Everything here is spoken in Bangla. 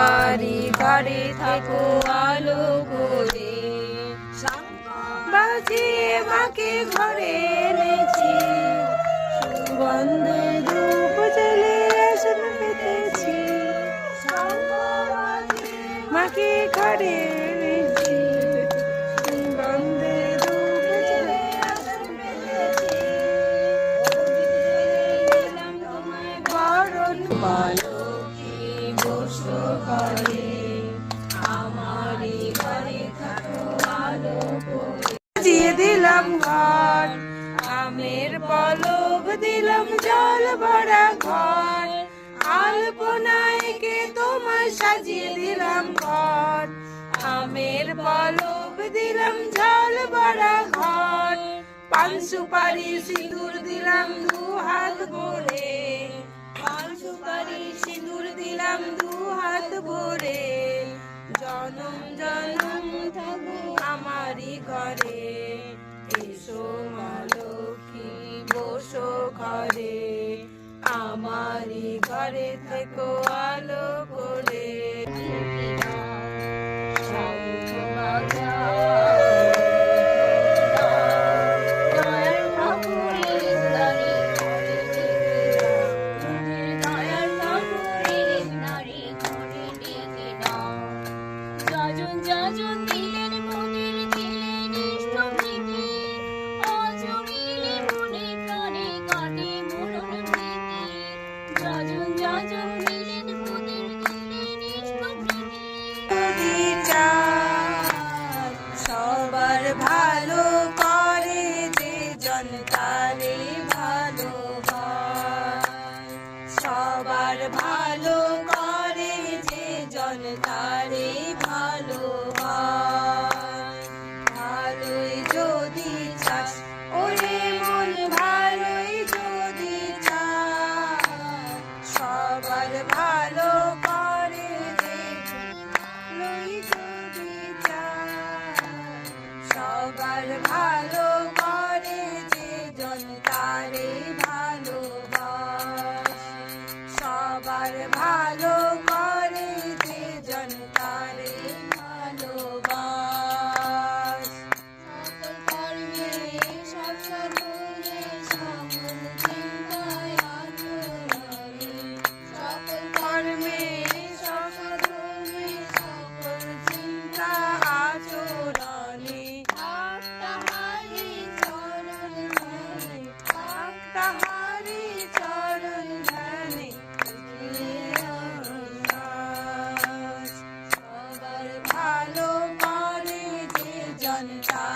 বাড়ি ঘরে থাকো আলো করে। বাজে মাকে ঘরে এনেছি। সুগন্ধে সাজিয়ে দিলাম ঘর, আমের পলক দিলাম জল ভরা ঘর। আলপনায় কে তোমার সাজিয়ে দিলাম ঘর, আমের পলক দিলাম জল ভরা ঘর। পান সুপারি সিঁদুর দিলাম দু হাত ভরে, পান সুপারি সিঁদুর দিলাম দু হাত ভরে জনম জনম থাকো আমারই ঘরে। এসো মালকী বসো ঘরে। আমারই ঘরে থেকো আলো ভালো করে যে জনতারে সবার ভালো সবার ভালো করে যে জনতারে